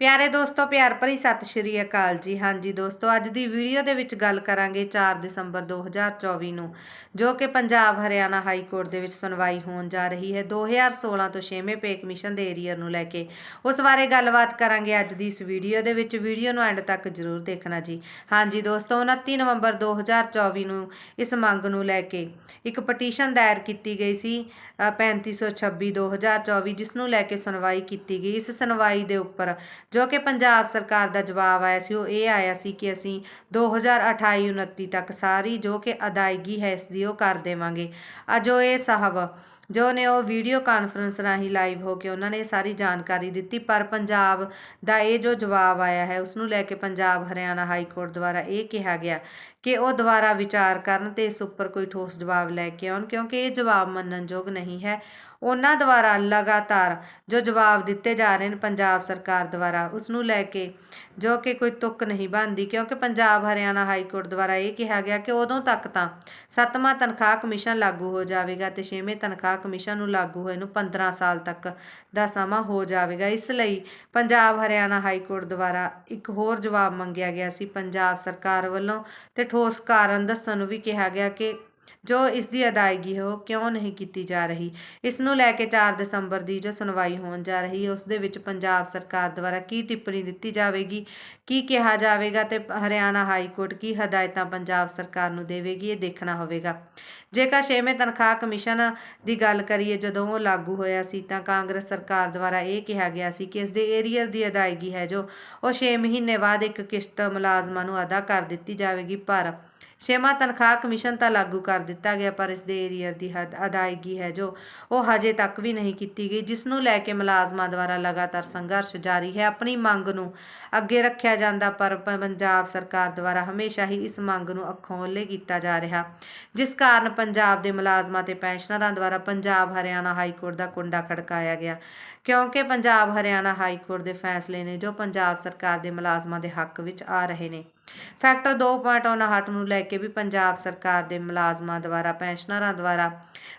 ਪਿਆਰੇ ਦੋਸਤੋ ਪਿਆਰ ਭਰੀ ਸਤਿ ਸ਼੍ਰੀ ਅਕਾਲ ਜੀ। ਹਾਂਜੀ ਦੋਸਤੋ ਅੱਜ ਦੀ ਵੀਡੀਓ ਦੇ ਵਿੱਚ ਗੱਲ ਕਰਾਂਗੇ 4 ਦਸੰਬਰ 2024 ਨੂੰ ਜੋ ਕਿ ਪੰਜਾਬ ਹਰਿਆਣਾ ਹਾਈ ਕੋਰਟ ਦੇ ਵਿੱਚ ਸੁਣਵਾਈ ਹੋਣ ਜਾ ਰਹੀ ਹੈ। 2016 ਤੋਂ 6ਵੇਂ ਪੇ ਕਮਿਸ਼ਨ ਦੇ ਏਰੀਅਰ ਨੂੰ ਲੈ ਕੇ ਉਸ ਬਾਰੇ ਗੱਲਬਾਤ ਕਰਾਂਗੇ ਅੱਜ ਦੀ ਇਸ ਵੀਡੀਓ ਦੇ ਵਿੱਚ। ਵੀਡੀਓ ਨੂੰ ਐਂਡ ਤੱਕ ਜ਼ਰੂਰ ਦੇਖਣਾ ਜੀ। ਹਾਂਜੀ ਦੋਸਤੋ 29 ਨਵੰਬਰ 2024 ਨੂੰ ਇਸ ਮੰਗ ਨੂੰ ਲੈ ਕੇ ਇੱਕ ਪਟੀਸ਼ਨ ਦਾਇਰ ਕੀਤੀ ਗਈ ਸੀ ਅ, 3526 2024 ਜਿਸ ਨੂੰ ਲੈ ਕੇ ਸੁਣਵਾਈ ਕੀਤੀ ਗਈ। ਇਸ ਸੁਣਵਾਈ ਦੇ ਉੱਪਰ ਜੋ ਕਿ ਪੰਜਾਬ ਸਰਕਾਰ ਦਾ ਜਵਾਬ ਆਇਆ ਸੀ, ਉਹ ਇਹ ਆਇਆ ਸੀ ਕਿ ਅਸੀਂ 2028 29 ਤੱਕ ਸਾਰੀ ਜੋ ਕਿ ਅਦਾਇਗੀ ਹੈ, ਇਸ ਦੀ ਉਹ ਕਰ ਦੇਵਾਂਗੇ। ਅਜੋਏ ਸਾਹਿਬ ਜੋ ਨੇ ਉਹ ਵੀਡੀਓ ਕਾਨਫਰੰਸ ਰਾਹੀਂ ਲਾਈਵ ਹੋ ਕੇ ਉਹਨਾਂ ਨੇ ਸਾਰੀ ਜਾਣਕਾਰੀ ਦਿੱਤੀ, ਪਰ ਪੰਜਾਬ ਦਾ ਇਹ ਜੋ ਜਵਾਬ ਆਇਆ ਹੈ, ਉਸ ਨੂੰ ਲੈ ਕੇ ਪੰਜਾਬ ਹਰਿਆਣਾ ਹਾਈ ਕੋਰਟ ਦੁਆਰਾ ਇਹ ਕਿਹਾ ਗਿਆ ਕਿ ਉਹ ਦੁਬਾਰਾ ਵਿਚਾਰ ਕਰਨ ਤੇ ਇਸ ਉੱਪਰ ਕੋਈ ਠੋਸ ਜਵਾਬ ਲੈ ਕੇ ਆਉਣ, ਕਿਉਂਕਿ ਇਹ ਜਵਾਬ ਮੰਨਣਯੋਗ ਨਹੀਂ ਹੈ। ਉਹਨਾਂ ਦੁਆਰਾ ਲਗਾਤਾਰ ਜੋ ਜਵਾਬ ਦਿੱਤੇ ਜਾ ਰਹੇ ਨੇ ਪੰਜਾਬ ਸਰਕਾਰ ਦੁਆਰਾ, ਉਸ ਨੂੰ ਲੈ ਕੇ ਜੋ ਕਿ ਕੋਈ ਤੁੱਕ ਨਹੀਂ ਬਣਦੀ, ਕਿਉਂਕਿ ਪੰਜਾਬ ਹਰਿਆਣਾ ਹਾਈ ਕੋਰਟ ਦੁਆਰਾ ਇਹ ਕਿਹਾ ਗਿਆ ਕਿ ਉਦੋਂ ਤੱਕ ਤਾਂ ਸੱਤਵਾਂ ਤਨਖਾਹ ਕਮਿਸ਼ਨ ਲਾਗੂ ਹੋ ਜਾਵੇਗਾ ਤੇ ਛੇਵੇਂ ਤਨਖਾਹ ਕਮਿਸ਼ਨ ਨੂੰ ਲਾਗੂ ਹੋਏ ਨੂੰ 15 ਸਾਲ ਤੱਕ ਦਾ ਸਮਾਂ ਹੋ ਜਾਵੇਗਾ। ਇਸ ਲਈ ਪੰਜਾਬ, ਹਰਿਆਣਾ ਹਾਈ ਕੋਰਟ ਦੁਆਰਾ ਇੱਕ ਹੋਰ ਜਵਾਬ ਮੰਗਿਆ ਗਿਆ ਸੀ। ਪੰਜਾਬ ਸਰਕਾਰ ਵੱਲੋਂ ਤੇ ਠੋਸ ਕਾਰਨ ਦੱਸਣ ਨੂੰ ਵੀ ਕਿਹਾ ਗਿਆ ਕਿ ਜੋ ਇਸ ਦੀ ਅਦਾਇਗੀ ਹੈ, ਉਹ ਕਿਉਂ ਨਹੀਂ ਕੀਤੀ ਜਾ ਰਹੀ? ਇਸ ਨੂੰ ਲੈ ਕੇ 4 ਦਸੰਬਰ ਦੀ ਜੋ ਸੁਣਵਾਈ ਹੋਣ ਜਾ ਰਹੀ ਹੈ, ਉਸ ਦੇ ਵਿੱਚ ਪੰਜਾਬ ਸਰਕਾਰ ਦੁਆਰਾ ਕੀ ਟਿੱਪਣੀ ਦਿੱਤੀ ਜਾਵੇਗੀ? ਕੀ ਕਿਹਾ ਜਾਵੇਗਾ ਤੇ ਹਰਿਆਣਾ ਹਾਈ ਕੋਰਟ ਕੀ ਹਦਾਇਤਾਂ ਪੰਜਾਬ ਸਰਕਾਰ ਨੂੰ ਦੇਵੇਗੀ, ਇਹ ਦੇਖਣਾ ਹੋਵੇਗਾ। ਜੇਕਰ ਛੇਵੇਂ ਤਨਖਾਹ ਕਮਿਸ਼ਨ ਦੀ ਗੱਲ ਕਰੀਏ, ਜਦੋਂ ਉਹ ਲਾਗੂ ਹੋਇਆ ਸੀ, ਤਾਂ ਕਾਂਗਰਸ ਸਰਕਾਰ ਦੁਆਰਾ ਇਹ ਕਿਹਾ ਗਿਆ ਸੀ ਕਿ ਇਸ ਦੇ ਏਰੀਅਰ ਦੀ ਅਦਾਇਗੀ ਹੈ ਜੋ ਉਹ 6 ਮਹੀਨੇ ਬਾਅਦ ਇੱਕ ਕਿਸ਼ਤ ਮੁਲਾਜ਼ਮਾਂ ਨੂੰ ਅਦਾ ਕਰ ਦਿੱਤੀ ਜਾਵੇਗੀ, ਪਰ ਛੇਵਾਂ ਤਨਖਾਹ ਕਮਿਸ਼ਨ ਤਾਂ ਲਾਗੂ ਕਰ ਦਿੱਤਾ ਗਿਆ, ਪਰ ਇਸ ਦੇ ਏਰੀਅਰ ਦੀ ਹਦ ਅਦਾਇਗੀ ਹੈ ਜੋ ਉਹ ਹਜੇ ਤੱਕ ਵੀ ਨਹੀਂ ਕੀਤੀ ਗਈ, ਜਿਸ ਨੂੰ ਲੈ ਕੇ ਮੁਲਾਜ਼ਮਾਂ ਦੁਆਰਾ ਲਗਾਤਾਰ ਸੰਘਰਸ਼ ਜਾਰੀ ਹੈ। ਆਪਣੀ ਮੰਗ ਨੂੰ ਅੱਗੇ ਰੱਖਿਆ ਜਾਂਦਾ, ਪਰ ਪ- ਪੰਜਾਬ ਸਰਕਾਰ ਦੁਆਰਾ ਹਮੇਸ਼ਾ ਹੀ ਇਸ ਮੰਗ ਨੂੰ ਅੱਖੋਂ ਕੀਤਾ ਜਾ ਰਿਹਾ, ਜਿਸ ਕਾਰਨ ਪੰਜਾਬ ਦੇ ਮੁਲਾਜ਼ਮਾਂ ਤੇ ਪੈਨਸ਼ਨਰਾਂ ਦੁਆਰਾ ਪੰਜਾਬ ਹਰਿਆਣਾ ਹਾਈ ਕੋਰਟ ਦਾ ਕੁੰਡਾ ਖੜਕਾਇਆ ਗਿਆ, ਕਿਉਂਕਿ ਪੰਜਾਬ ਹਰਿਆਣਾ ਹਾਈ ਕੋਰਟ ਦੇ ਫੈਸਲੇ ਨੇ ਜੋ ਪੰਜਾਬ ਸਰਕਾਰ ਦੇ ਮੁਲਾਜ਼ਮਾਂ ਦੇ ਹੱਕ ਵਿੱਚ ਆ ਰਹੇ ਨੇ। ਫੈਕਟਰ 2.59 ਨੂੰ ਲੈ ਕੇ ਵੀ ਪੰਜਾਬ ਸਰਕਾਰ ਦੇ ਮੁਲਾਜ਼ਮਾਂ ਦੁਆਰਾ, ਪੈਨਸ਼ਨਰਾਂ ਦੁਆਰਾ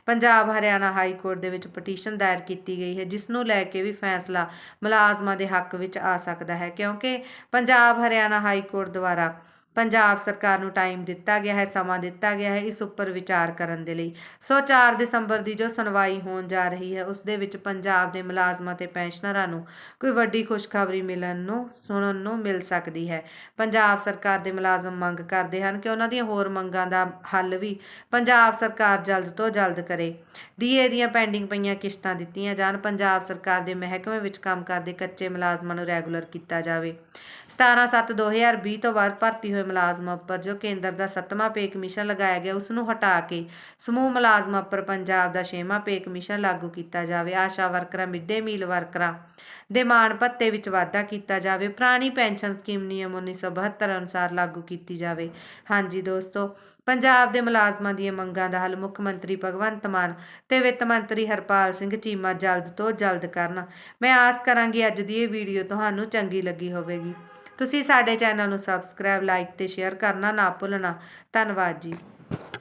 ਪੰਜਾਬ ਹਰਿਆਣਾ ਹਾਈ ਕੋਰਟ ਦੇ ਵਿੱਚ ਪਟੀਸ਼ਨ ਦਾਇਰ ਕੀਤੀ ਗਈ ਹੈ, ਜਿਸ ਨੂੰ ਲੈ ਕੇ ਵੀ ਫੈਸਲਾ ਮੁਲਾਜ਼ਮਾਂ ਦੇ ਹੱਕ ਵਿੱਚ ਆ ਸਕਦਾ ਹੈ, ਕਿਉਂਕਿ ਪੰਜਾਬ ਹਰਿਆਣਾ ਹਾਈ ਕੋਰਟ ਦੁਆਰਾ ਪੰਜਾਬ ਸਰਕਾਰ ਨੂੰ ਟਾਈਮ ਦਿੱਤਾ ਗਿਆ ਹੈ, ਸਮਾਂ ਦਿੱਤਾ ਗਿਆ ਹੈ ਇਸ ਉੱਪਰ ਵਿਚਾਰ ਕਰਨ ਦੇ ਲਈ। ਸੋ 4 ਦਸੰਬਰ ਦੀ ਜੋ ਸੁਣਵਾਈ ਹੋਣ ਜਾ ਰਹੀ ਹੈ, ਉਸ ਦੇ ਵਿੱਚ ਪੰਜਾਬ ਦੇ ਮੁਲਾਜ਼ਮਾਂ ਤੇ ਪੈਨਸ਼ਨਰਾਂ ਨੂੰ ਕੋਈ ਵੱਡੀ ਖੁਸ਼ਖਬਰੀ ਮਿਲਣ ਨੂੰ, ਸੁਣਨ ਨੂੰ ਮਿਲ ਸਕਦੀ ਹੈ। ਪੰਜਾਬ ਸਰਕਾਰ ਦੇ ਮੁਲਾਜ਼ਮ ਮੰਗ ਕਰਦੇ ਹਨ ਕਿ ਉਹਨਾਂ ਦੀਆਂ ਹੋਰ ਮੰਗਾਂ ਦਾ ਹੱਲ ਵੀ ਪੰਜਾਬ ਸਰਕਾਰ ਜਲਦ ਤੋਂ ਜਲਦ ਕਰੇ। ਡੀਏ ਦੀਆਂ ਪੈਂਡਿੰਗ ਪਈਆਂ ਕਿਸ਼ਤਾਂ ਦਿੱਤੀਆਂ ਜਾਣ, ਪੰਜਾਬ ਸਰਕਾਰ ਦੇ ਮਹਿਕਮੇ ਵਿੱਚ ਕੰਮ ਕਰਦੇ ਕੱਚੇ ਮੁਲਾਜ਼ਮਾਂ ਨੂੰ ਰੈਗੂਲਰ ਕੀਤਾ ਜਾਵੇ। 17/7/2020 ਤੋਂ ਬਾਅਦ ਭਰਤੀ ਹੋਏ ਮੁਲਾਜ਼ਮਾਂ ਉੱਪਰ, ਜੋ ਕੇਂਦਰ ਦਾ ਸੱਤਵਾਂ ਪੇ ਕਮਿਸ਼ਨ ਲਗਾਇਆ ਗਿਆ ਉਸ ਨੂੰ ਹਟਾ ਕੇ ਸਮੂਹ ਮੁਲਾਜ਼ਮਾਂ ਉੱਪਰ ਪੰਜਾਬ ਦਾ ਛੇਵਾਂ ਪੇ ਕਮਿਸ਼ਨ ਲਾਗੂ ਕੀਤਾ ਜਾਵੇ। ਆਸ਼ਾ ਵਰਕਰਾਂ ਮਿੱਡੇ ਮੀਲ ਵਰਕਰਾਂ ਦੇ ਮਾਣ ਭੱਤੇ ਵਿੱਚ ਵਾਧਾ ਕੀਤਾ ਜਾਵੇ। ਪੁਰਾਣੀ ਪੈਨਸ਼ਨ ਸਕੀਮ ਨਿਯਮ 1972 ਅਨੁਸਾਰ ਲਾਗੂ ਕੀਤੀ ਜਾਵੇ। ਹਾਂਜੀ ਦੋਸਤੋ, ਪੰਜਾਬ ਦੇ ਮੁਲਾਜ਼ਮਾਂ ਦੀਆਂ ਮੰਗਾਂ ਦਾ ਹੱਲ ਮੁੱਖ ਮੰਤਰੀ ਭਗਵੰਤ ਮਾਨ ਤੇ ਵਿੱਤ ਮੰਤਰੀ ਹਰਪਾਲ ਸਿੰਘ ਚੀਮਾ ਜਲਦ ਤੋਂ ਜਲਦ ਕਰਨ। ਮੈਂ ਆਸ ਕਰਾਂਗੀ ਅੱਜ ਦੀ ਇਹ ਵੀਡੀਓ ਤੁਹਾਨੂੰ ਚੰਗੀ ਲੱਗੀ ਹੋਵੇਗੀ। ਤੁਸੀਂ ਸਾਡੇ ਚੈਨਲ ਨੂੰ ਸਬਸਕ੍ਰਾਈਬ ਲਾਈਕ ਤੇ ਸ਼ੇਅਰ ਕਰਨਾ ਨਾ ਭੁੱਲਣਾ। ਧੰਨਵਾਦ ਜੀ।